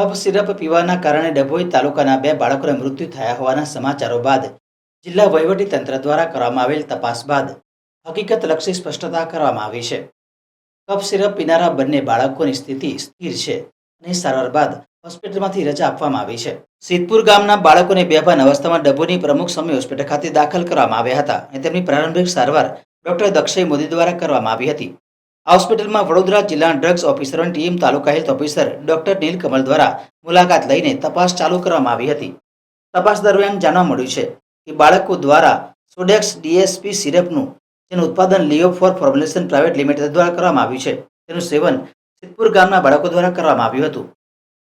કફ syrup પીવાના કારણે ડભોઈ તાલુકાના બે બાળકોના મૃત્યુ થયા હોવાના સમાચારો બાદ જિલ્લા તંત્ર દ્વારા કરવામાં આવેલ તપાસ બાદ હકીકતલક્ષી સ્પષ્ટતા કરવામાં આવી છે. કફ સિરપ પીનારા બંને બાળકોની સ્થિતિ સ્થિર છે અને સારવાર બાદ હોસ્પિટલમાંથી રજા આપવામાં આવી છે. સિદ્ધપુર ગામના બાળકોને બેભાન અવસ્થામાં ડભોની પ્રમુખ સ્વામી હોસ્પિટલ ખાતે દાખલ કરવામાં આવ્યા હતા અને તેમની પ્રારંભિક સારવાર ડોક્ટર દક્ષય મોદી દ્વારા કરવામાં આવી હતી. આ હોસ્પિટલમાં વડોદરા જિલ્લા ડ્રગ્સ ઓફિસરોની ટીમ તાલુકા હેલ્થ ઓફિસર ડોક્ટર નીલકમલ દ્વારા મુલાકાત લઈને તપાસ ચાલુ કરવામાં આવી હતી. તપાસ દરમિયાન જાણવા મળ્યું છે કે બાળકો દ્વારા સોડેક્સ ડીએસપી સિરપનું, જેનું ઉત્પાદન Leo four formulation private limited દ્વારા કરવામાં આવ્યું છે, તેનું સેવન સિદ્ધપુર ગામના બાળકો દ્વારા કરવામાં આવ્યું હતું.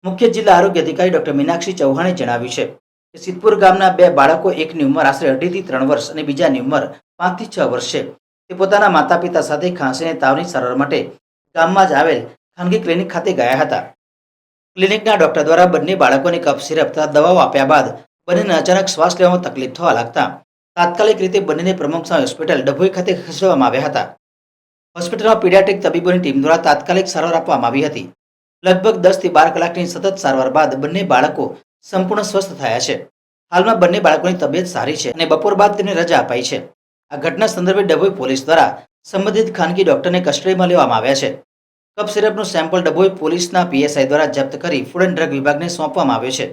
મુખ્ય જિલ્લા આરોગ્ય અધિકારી ડોક્ટર મીનાક્ષી ચૌહાણે જણાવ્યું છે કે સિદ્ધપુર ગામના બે બાળકો એકની ઉંમર આશરે અઢીથી ત્રણ વર્ષ અને બીજાની ઉંમર પાંચથી છ વર્ષ છે. તે પોતાના માતા પિતા સાથે ખાંસીને તાવની સારવાર માટે ગામમાં જ આવેલ ખાનગી ક્લિનિક ખાતે ગયા હતા. ક્લિનિકના ડોક્ટર દ્વારા બંને બાળકોને કફ સિરપ તથા દવાઓ આપ્યા બાદ બંનેને અચાનક શ્વાસ લેવામાં તકલીફ થવા લાગતા તાત્કાલિક રીતે બંનેને પ્રમુખ હોસ્પિટલ ડભોઈ ખાતે ખસેડવામાં આવ્યા હતા. હોસ્પિટલમાં પીડિયાટ્રિક તબીબોની ટીમ દ્વારા તાત્કાલિક સારવાર આપવામાં આવી હતી. લગભગ દસથી બાર કલાકની સતત સારવાર બાદ બંને બાળકો સંપૂર્ણ સ્વસ્થ થયા છે. હાલમાં બંને બાળકોની તબિયત સારી છે અને બપોર બાદ તેમને રજા અપાઈ છે. આ ઘટના સંદર્ભે ડભોઈ પોલીસ દ્વારા સંબંધિત ખાનગી ડોક્ટરને કસ્ટડીમાં લેવામાં આવ્યા છે. કફ સિરપનું સેમ્પલ ડભોઈ પોલીસના પીએસઆઈ દ્વારા જપ્ત કરી ફૂડ એન્ડ ડ્રગ વિભાગને સોંપવામાં આવ્યો છે.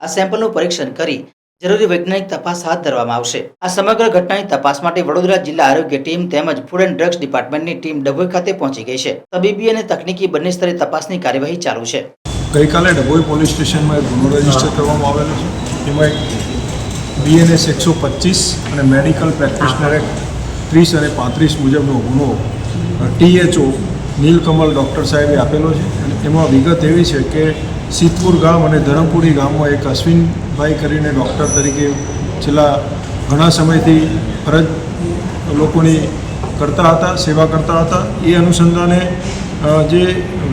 આ સેમ્પલનું પરીક્ષણ કરી જરૂરી વૈજ્ઞાનિક તપાસ હાથ ધરવામાં આવશે. આ સમગ્ર ઘટનાની તપાસ માટે વડોદરા જિલ્લા આરોગ્ય ટીમ તેમજ ફૂડ એન્ડ ડ્રગ્સ ડિપાર્ટમેન્ટની ટીમ ડભોઈ ખાતે પહોંચી ગઈ છે. તબીબી અને તકનીકી બંને સ્તરે તપાસની કાર્યવાહી ચાલુ છે. ગઈકાલે ડભોઈ પોલીસ સ્ટેશનમાં એક ગુનો રજિસ્ટર કરવામાં આવેલો છે. એમાં એક બીએનએસ એકસો પચીસ અને મેડિકલ પ્રેક્ટિશનર એક્ટ ત્રીસ અને પાંત્રીસ મુજબનો ગુનો ટીએચઓ નીલકમલ ડૉક્ટર સાહેબે આપેલો છે. અને એમાં વિગત એવી છે કે સિદ્ધપુર ગામ અને ધરમપુરી ગામમાં એક અશ્વિનભાઈ કરીને ડૉક્ટર તરીકે છેલ્લા ઘણા સમયથી ફરજ લોકોની કરતા હતા, સેવા કરતા હતા. એ અનુસંધાને જે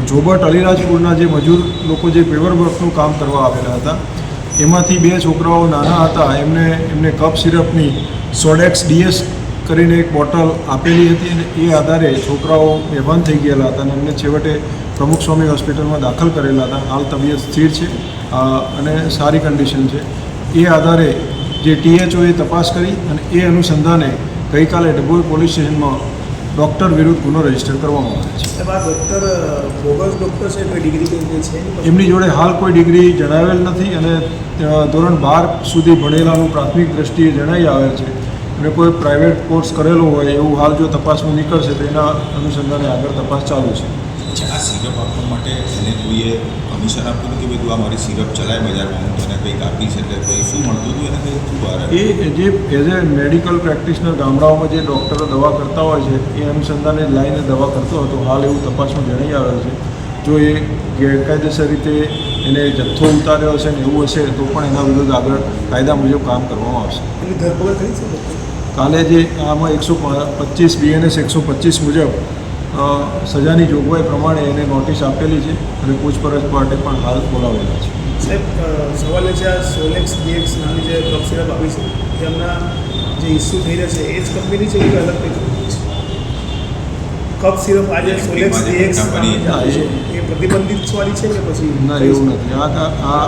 જોબટ અલીરાજપુરના જે મજૂર લોકો જે પેવર વર્કનું કામ કરવા આવેલા હતા એમાંથી બે છોકરાઓ નાના હતા. એમને એમને કપ સિરપની સોડેક્સ ડીએસ કરીને એક બોટલ આપેલી હતી અને એ આધારે છોકરાઓ બેભાન થઈ ગયેલા હતા અને એમને છેવટે પ્રમુખ સ્વામી હોસ્પિટલમાં દાખલ કરેલા હતા. હાલ તબિયત સ્થિર છે અને સારી કન્ડિશન છે. એ આધારે જે ટીએચઓએ તપાસ કરી અને એ અનુસંધાને ગઈકાલે ડભોઈ પોલીસ સ્ટેશનમાં ડૉક્ટર વિરુદ્ધ ગુનો રજિસ્ટર કરવામાં આવે છે. ડૉક્ટર બોગસ ડૉક્ટર છે કોઈ ડિગ્રી કે છે? એમની જોડે હાલ કોઈ ડિગ્રી જણાવેલ નથી અને ધોરણ બાર સુધી ભણેલાનું પ્રાથમિક દ્રષ્ટિએ જણાઈ આવે છે. અને કોઈ પ્રાઇવેટ કોર્સ કરેલો હોય એવું હાલ જો તપાસમાં નીકળશે તો એના અનુસંધાને આગળ તપાસ ચાલુ છે. આ સિરપ આપવા માટે એને કોઈએ કમિશન આપ્યું કે ભાઈ આ મારી સિરપ ચલાય બજારમાં? કંઈક આપીશ એટલે કંઈ શું મળતું હતું એને કંઈ શું બહાર એ જે એઝ એ મેડિકલ પ્રેક્ટિશનર ગામડાઓમાં જે ડૉક્ટરો દવા કરતા હોય છે એ અનુસંધાને લાઈને દવા કરતો હતો. હાલ એવું તપાસમાં જણાઈ આવે છે. જો એ ગેરકાયદેસર રીતે એને જથ્થો ઉતાર્યો હશે ને એવું હશે તો પણ એના વિરુદ્ધ આગળ કાયદા મુજબ કામ કરવામાં આવશે. એની ધરપકડ થઈ છે કાલે જે આમાં એકસો પચીસ બીએનએસ એકસો પચીસ મુજબ સજાની જોગવાઈ પ્રમાણે એને નોટિસ આપેલી છે અને પૂછપરછ માટે પણ હાલ બોલાવેલા છે. સાહેબ સવાલ એ છે આ સોલેક્સ ડીએક્સ નામની જે કફ સિરપ આવી છે એ હમણાં જે ઇસ્યુ થઈ રહ્યા છે એ જ કંપની છે કે અલગ કંઈ કંપની છે? કફ સિરપ આજે જે સોલેક્સ ડીએક્સ કંપની છે. એ પ્રતિબંધિત વાળી છે કે પછી ના એવું નથી. આ આ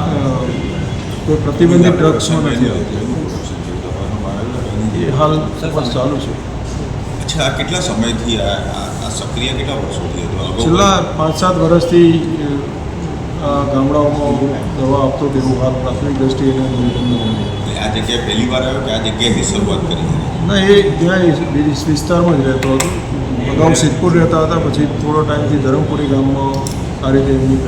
કોઈ પ્રતિબંધિત ડ્રગ્સમાં નથી. આવતી. એ હાલ બસ ચાલુ છે. અચ્છા આ કેટલા સમયથી આ આ આ સક્રિય કેટલા વર્ષોથી છેલ્લા પાંચ સાત વર્ષથી ગામડાઓમાં દવા આપતો તેવું હાલ પ્રાથમિક દ્રષ્ટિએ આ જગ્યાએ પહેલી વાર આવ્યો કે આ જગ્યાએથી શરૂઆત કરી ના એ ત્યાં વિસ્તારમાં જ રહેતો હતો. અગાઉ સિદ્ધપુર રહેતા હતા પછી થોડો ટાઈમથી ધરમપુરી ગામમાં આ રીતે એમની